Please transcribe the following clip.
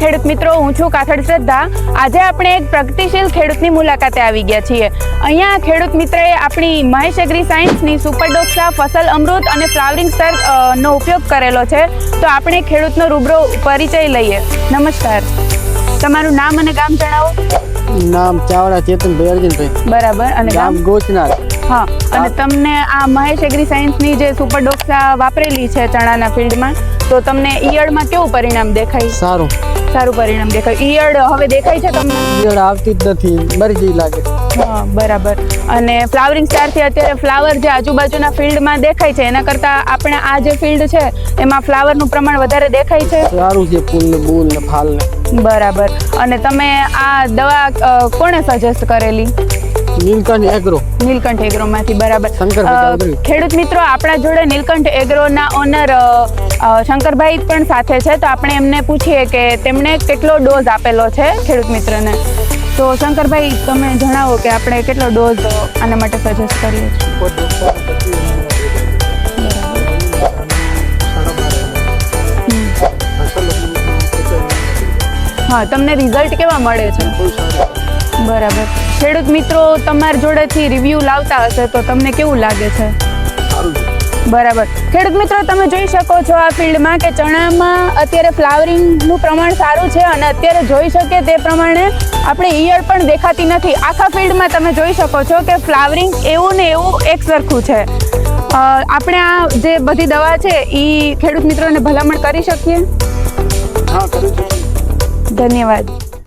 ખેડૂત મિત્રો હું છું કાથડ શ્રદ્ધા. આજે આપણે એક પ્રગતિશીલ ખેડૂતની મુલાકાતે આવી ગયા છીએ. અહીંયા ખેડૂત મિત્રએ આપણી મહેશ એગ્રી સાયન્સની સુપરડોક્સા ફસલ અમૃત અને ફ્લાવરિંગ સ્ટાર નો ઉપયોગ કરેલો છે. તો આપણે ખેડૂતનો રૂબરો પરિચય લઈએ. નમસ્કાર. તમારું નામ અને ગામ જણાવો. નામ ચાવડા ચેતનભાઈ અર્જુનભાઈ. બરાબર. અને ગામ? ગોચનાર હા. અને તમને આ મહેશ એગ્રી સાયન્સની જે સુપર ડોક્સા વાપરેલી છે ચણાના ફિલ્ડમાં તો તમને ઈયળમાં કેવું પરિણામ દેખાય? સારું. સારું પરિણામ દેખાય. ઈયળ હવે દેખાય છે તમને? ઈયળ આવતી જ નથી. મરી જઈ લાગે. હા બરાબર. અને ફ્લાવરિંગ સ્ટારથી અત્યારે ફ્લાવર જે આજુબાજુના ફિલ્ડમાં દેખાય છે એના કરતાં આપણે આ જે ફિલ્ડ છે એમાં ફ્લાવરનું પ્રમાણ વધારે દેખાય છે? સારું છે ફૂલ ને બૂલ ને ફાલ ને બરાબર. અને તમે આ દવા કોણે સજેસ્ટ કરેલી? નીલકંઠ એગ્રો. નીલકંઠ એગ્રોમાંથી બરાબર. શંકરભાઈ અ, ચૌધરી. ખેડૂત મિત્રો આપણા જોડે નીલકંઠ એગ્રોના ઓનર શંકરભાઈ પણ સાથે છે. તો આપણે એમને પૂછીએ કે તેમણે કેટલો ડોઝ આપેલો છે ખેડૂત મિત્રને? તો શંકરભાઈ તમે જણાવો કે આપણે કેટલો ડોઝ આના માટે સજેસ્ટ કરીએ છીએ. હા તમને રિઝલ્ટ કેવા મળે છે? બરાબર. ખેડૂત મિત્રો તમારા જોડેથી રિવ્યૂ લાવતા હશે તો તમને કેવું લાગે છે? બરાબર. ખેડૂત મિત્રો તમે જોઈ શકો છો આ ફિલ્ડમાં કે ચણામાં અત્યારે ફ્લાવરિંગનું પ્રમાણ સારું છે અને અત્યારે જોઈ શકીએ તે પ્રમાણે આપણે ઈયળ પણ દેખાતી નથી. આખા ફિલ્ડમાં તમે જોઈ શકો છો કે ફ્લાવરિંગ એવું ને એવું એક સરખું છે. આપણે આ જે બધી દવા છે એ ખેડૂત મિત્રોને ભલામણ કરી શકીએ. ધન્યવાદ.